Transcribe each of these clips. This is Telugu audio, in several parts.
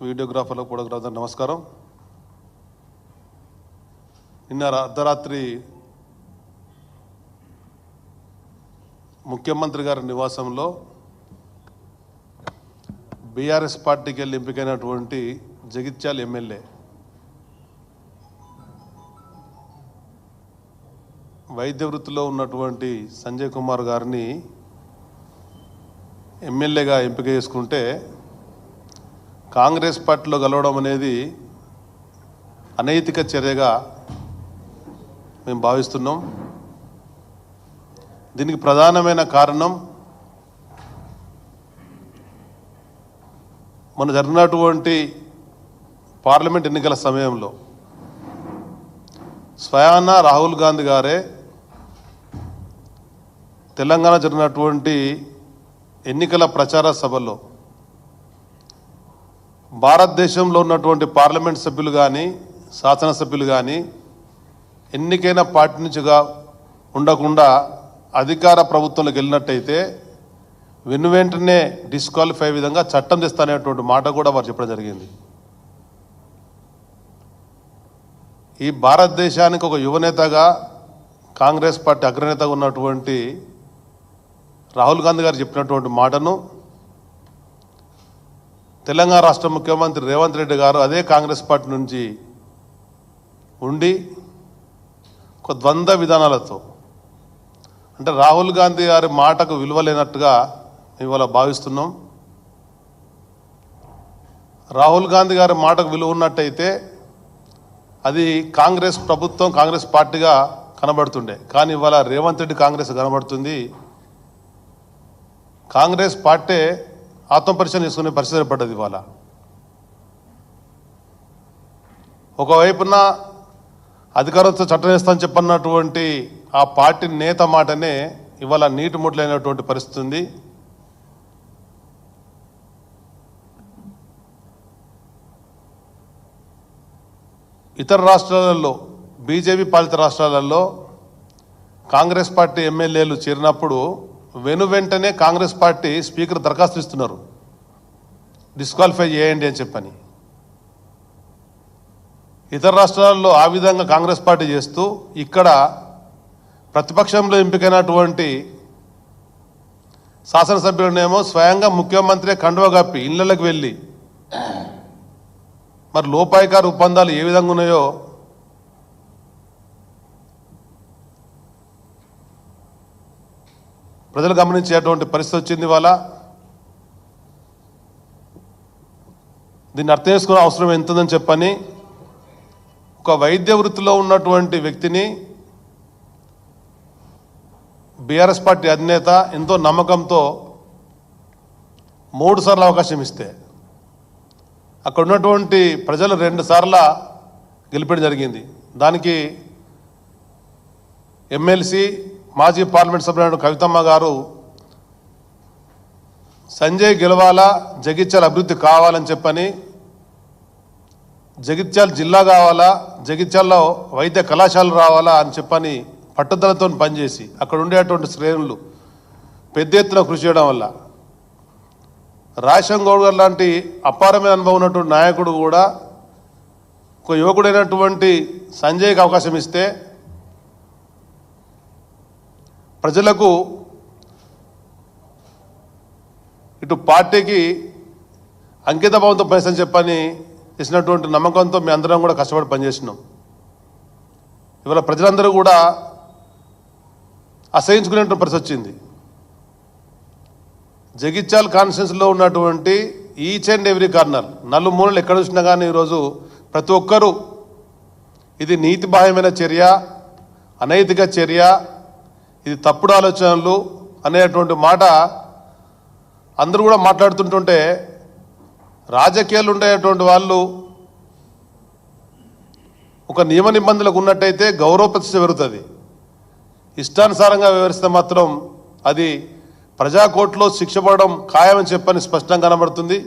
వీడియోగ్రాఫర్లకు ఫోటోగ్రాఫర్ నమస్కారం. నిన్న అర్ధరాత్రి ముఖ్యమంత్రి గారి నివాసంలో బీఆర్ఎస్ పార్టీకి వెళ్ళి ఎంపికైనటువంటి జగిత్యాల ఎమ్మెల్యే వైద్య వృత్తిలో ఉన్నటువంటి సంజయ్ కుమార్ గారిని ఎమ్మెల్యేగా ఎంపిక చేసుకుంటే కాంగ్రెస్ పార్టీలో కలవడం అనేది అనైతిక చర్యగా మేము భావిస్తున్నాం. దీనికి ప్రధానమైన కారణం మన జరిగినటువంటి పార్లమెంట్ ఎన్నికల సమయంలో స్వయాన రాహుల్ గాంధీ గారే తెలంగాణ జరిగినటువంటి ఎన్నికల ప్రచార సభలో భారతదేశంలో ఉన్నటువంటి పార్లమెంట్ సభ్యులు కానీ శాసనసభ్యులు కానీ ఎన్నికైన పార్టీ నుంచిగా ఉండకుండా అధికార ప్రభుత్వంలోకి వెళ్ళినట్టయితే వెను వెంటనే డిస్క్వాలిఫై విధంగా చట్టం తెస్తానేటువంటి మాట కూడా వారు చెప్పడం జరిగింది. ఈ భారతదేశానికి ఒక యువనేతగా కాంగ్రెస్ పార్టీ అగ్రనేతగా ఉన్నటువంటి రాహుల్ గాంధీ గారు చెప్పినటువంటి మాటను తెలంగాణ రాష్ట్ర ముఖ్యమంత్రి రేవంత్ రెడ్డి గారు అదే కాంగ్రెస్ పార్టీ నుంచి ఉండి ఒక ద్వంద్వ విధానాలతో అంటే రాహుల్ గాంధీ గారి మాటకు విలువ లేనట్టుగా ఇవాళ భావిస్తున్నాం. రాహుల్ గాంధీ గారి మాటకు విలువ ఉన్నట్టయితే అది కాంగ్రెస్ ప్రభుత్వం కాంగ్రెస్ పార్టీగా కనబడుతుండే. కానీ ఇవాళ రేవంత్ రెడ్డి కాంగ్రెస్ కనబడుతుంది. కాంగ్రెస్ పార్టీ ఆత్మపరిశీలన చేసుకునే పరిస్థితి ఏర్పడ్డది ఇవాళ. ఒకవైపున అధికారంతో చట్టం వేస్తామని చెప్పన్నటువంటి ఆ పార్టీ నేత మాటనే ఇవాళ నీటి ముట్లైనటువంటి పరిస్థితి ఉంది. ఇతర రాష్ట్రాలలో బీజేపీ పాలిత రాష్ట్రాలలో కాంగ్రెస్ పార్టీ ఎమ్మెల్యేలు చేరినప్పుడు వెను వెంటనే కాంగ్రెస్ పార్టీ స్పీకర్ దరఖాస్తు ఇస్తున్నారు. డిస్క్వాలిఫై చేయండి అని చెప్పని. ఇతర రాష్ట్రాల్లో ఆ విధంగా కాంగ్రెస్ పార్టీ చేస్తూ ఇక్కడ ప్రతిపక్షంలో ఎంపికైనటువంటి శాసనసభ్యులనేమో స్వయంగా ముఖ్యమంత్రి కండువగాపి కప్పి వెళ్ళి మరి లోపాయికారు ఒప్పందాలు ఏ విధంగా ఉన్నాయో ప్రజలు గమనించేటువంటి పరిస్థితి వచ్చింది వల్ల దీన్ని అర్థం చేసుకునే అవసరం ఎంతుందని చెప్పని ఒక వైద్య వృత్తిలో ఉన్నటువంటి వ్యక్తిని బీఆర్ఎస్ పార్టీ అధినేత ఎంతో నమ్మకంతో మూడు సార్లు అవకాశం ఇస్తే అక్కడ ఉన్నటువంటి ప్రజలు రెండు సార్ల గెలిపడం జరిగింది. దానికి ఎమ్మెల్సీ మాజీ పార్లమెంట్ సభ్యుడు కవితమ్మ గారు సంజయ్ గెలవాలా జగిత్యాల అభివృద్ధి కావాలని చెప్పని జగిత్యాల జిల్లా కావాలా జగిత్యాలలో వైద్య కళాశాల రావాలా అని చెప్పని పట్టుదలతో పనిచేసి అక్కడ ఉండేటువంటి శ్రేణులు పెద్ద ఎత్తున కృషి చేయడం వల్ల. రాజశంగౌడ్ గౌడ్ గారు లాంటి అపారమైన అనుభవం ఉన్నటువంటి నాయకుడు కూడా ఒక యువకుడైనటువంటి సంజయ్కి అవకాశం ఇస్తే ప్రజలకు ఇటు పార్టీకి అంకిత భావంతో చెప్పని చేసినటువంటి నమ్మకంతో మీ అందరం కూడా కష్టపడి పనిచేసినాం. ఇవాళ ప్రజలందరూ కూడా అసహించుకునేటువంటి పరిస్థితి వచ్చింది. జగిత్యాల కాన్స్టిట్యూన్సీలో ఉన్నటువంటి ఈచ్ అండ్ ఎవ్రీ కార్నర్ నలుమూలలు ఎక్కడ చూసినా కానీ ఈరోజు ప్రతి ఒక్కరూ ఇది నీతిబాహ్యమైన చర్య అనైతిక చర్య ఇది తప్పుడు ఆలోచనలు అనేటువంటి మాట అందరూ కూడా మాట్లాడుతుంటుంటే రాజకీయాలు ఉండేటువంటి వాళ్ళు ఒక నియమ నిబంధనలకు ఉన్నట్టయితే గౌరవ ప్రతిష్ట పెరుగుతుంది. ఇష్టానుసారంగా వివరిస్తే మాత్రం అది ప్రజాకోర్టులో శిక్ష పడడం ఖాయమని చెప్పని స్పష్టంగా కనబడుతుంది.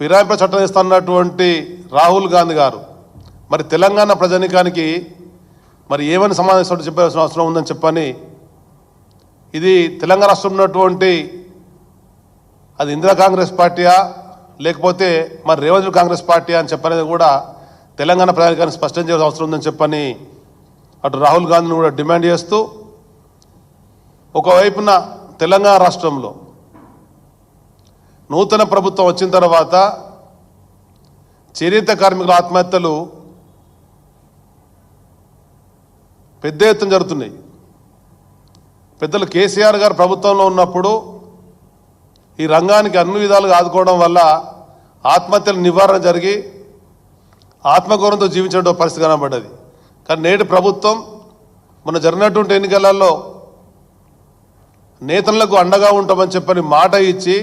ఫిరాయింపు చట్టం ఇస్తున్నటువంటి రాహుల్ గాంధీ గారు మరి తెలంగాణ ప్రజానికానికి మరి ఏమని సమాధానం చెప్పాల్సిన అవసరం ఉందని చెప్పని ఇది తెలంగాణ రాష్ట్రంలో ఉన్నటువంటి అది ఇందిరా కాంగ్రెస్ పార్టీయా లేకపోతే మరి రేవంత్ కాంగ్రెస్ పార్టీ అని చెప్పనేది కూడా తెలంగాణ ప్రజానికాన్ని స్పష్టం చేయాల్సిన అవసరం ఉందని చెప్పని అటు రాహుల్ గాంధీని కూడా డిమాండ్ చేస్తూ ఒకవైపున తెలంగాణ రాష్ట్రంలో నూతన ప్రభుత్వం వచ్చిన తర్వాత చేనేత కార్మికుల ఆత్మహత్యలు పెద్ద ఎత్తున జరుగుతున్నాయి. పెద్దలు కేసీఆర్ గారు ప్రభుత్వంలో ఉన్నప్పుడు ఈ రంగానికి అన్ని విధాలుగా ఆదుకోవడం వల్ల ఆత్మహత్యల నివారణ జరిగి ఆత్మగౌరవంతో జీవించడం పరిస్థితి కనబడ్డది. కానీ నేటి ప్రభుత్వం మన జరిగినటువంటి ఎన్నికలలో నేతలకు అండగా ఉంటామని చెప్పని మాట ఇచ్చి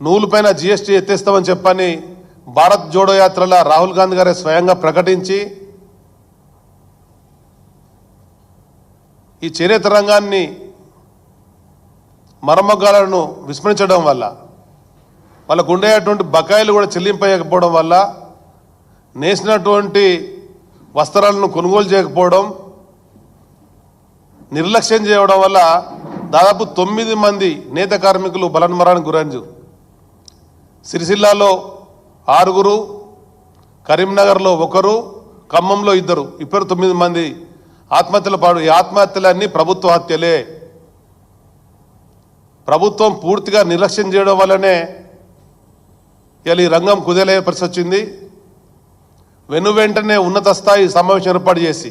నూలుపైన జిఎస్టీ ఎత్తేస్తామని చెప్పని భారత్ జోడో యాత్రలో రాహుల్ గాంధీ గారే స్వయంగా ప్రకటించి ఈ చేనేత రంగాన్ని మరమ్మగాలను విస్మరించడం వల్ల వాళ్ళకు ఉండేటువంటి బకాయిలు కూడా చెల్లింపలేకపోవడం వల్ల నేసినటువంటి వస్త్రాలను కొనుగోలు చేయకపోవడం నిర్లక్ష్యం చేయడం వల్ల దాదాపు తొమ్మిది మంది నేత కార్మికులు బలన్మరానికి గురించు సిరిసిల్లాలో ఆరుగురు కరీంనగర్లో ఒకరు ఖమ్మంలో ఇద్దరు ఇప్పటి తొమ్మిది మంది ఆత్మహత్యల పాడు. ఈ ఆత్మహత్యలన్నీ ప్రభుత్వ హత్యలే. ప్రభుత్వం పూర్తిగా నిర్లక్ష్యం చేయడం వల్లనే ఇలా ఈ రంగం కుదేలే పరిస్థితి వచ్చింది. వెను వెంటనే ఉన్నత స్థాయి సమావేశం ఏర్పాటు చేసి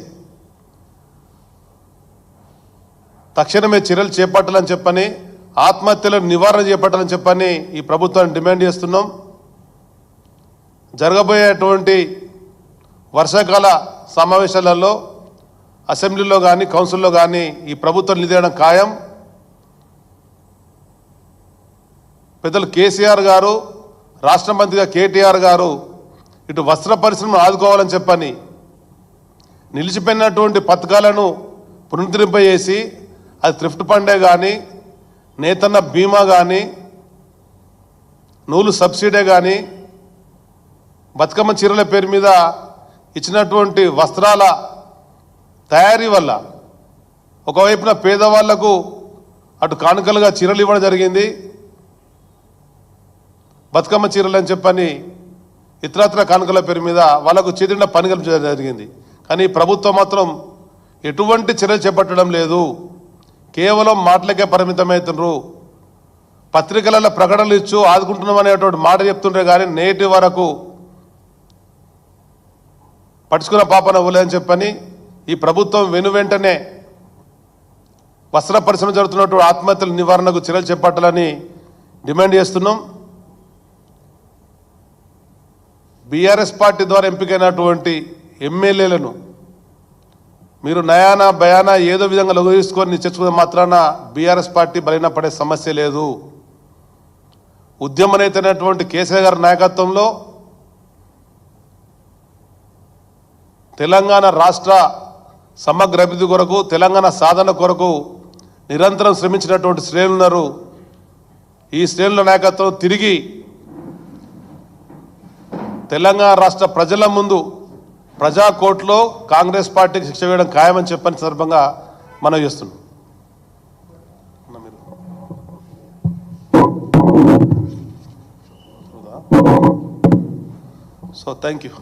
తక్షణమే చర్యలు చేపట్టాలని చెప్పని ఆత్మహత్యలను నివారణ చేపట్టాలని చెప్పని ఈ ప్రభుత్వాన్ని డిమాండ్ చేస్తున్నాం. జరగబోయేటువంటి వర్షాకాల సమావేశాలలో అసెంబ్లీలో కానీ కౌన్సిల్లో కానీ ఈ ప్రభుత్వం నిలదీయడం ఖాయం. పెద్దలు కేసీఆర్ గారు రాష్ట్ర మంత్రిగా కేటీఆర్ గారు ఇటు వస్త్ర పరిశ్రమను ఆదుకోవాలని చెప్పని నిలిచిపోయినటువంటి పథకాలను పునరుద్ధరింపజేసి అది థ్రిఫ్ట్ పండే కానీ నేతన్న బీమా కానీ నూలు సబ్సిడీ కానీ బతుకమ్మ చీరల పేరు మీద ఇచ్చినటువంటి వస్త్రాల తయారీ వల్ల ఒకవైపున పేదవాళ్ళకు అటు కానుకలుగా చీరలు ఇవ్వడం జరిగింది. బతుకమ్మ చీరలు అని చెప్పని ఇతరత్ర కానుకల పేరు మీద వాళ్ళకు చేతిన పని కల్పించడం జరిగింది. కానీ ప్రభుత్వం మాత్రం ఎటువంటి చర్యలు చేపట్టడం లేదు. కేవలం మాటలకే పరిమితమవుతున్నారు పత్రికలలో ప్రకటనలు ఇచ్చు ఆదుకుంటున్నాం అనేటువంటి మాట చెప్తుండ్రే కానీ నేటి వరకు పట్టుకున్న పాపన అని చెప్పని ఈ ప్రభుత్వం వెను వెంటనే వస్త్ర పరిశ్రమ జరుగుతున్నటువంటి ఆత్మహత్యల నివారణకు చర్యలు చేపట్టాలని డిమాండ్ చేస్తున్నాం. బీఆర్ఎస్ పార్టీ ద్వారా ఎంపికైనటువంటి ఎమ్మెల్యేలను మీరు నయానా భయానా ఏదో విధంగా లఘు తీసుకొని మాత్రాన బీఆర్ఎస్ పార్టీ బలైన పడే సమస్య లేదు. ఉద్యమ కేసీఆర్ గారి నాయకత్వంలో తెలంగాణ రాష్ట్ర సమగ్ర అభివృద్ధి కొరకు తెలంగాణ సాధన కొరకు నిరంతరం శ్రమించినటువంటి శ్రేణులున్నారు ఈ శ్రేణుల నాయకత్వం తిరిగి తెలంగాణ రాష్ట్ర ప్రజల ముందు ప్రజా కాంగ్రెస్ పార్టీకి శిక్ష వేయడం ఖాయమని చెప్పని సందర్భంగా మనం చేస్తున్నాం. So thank you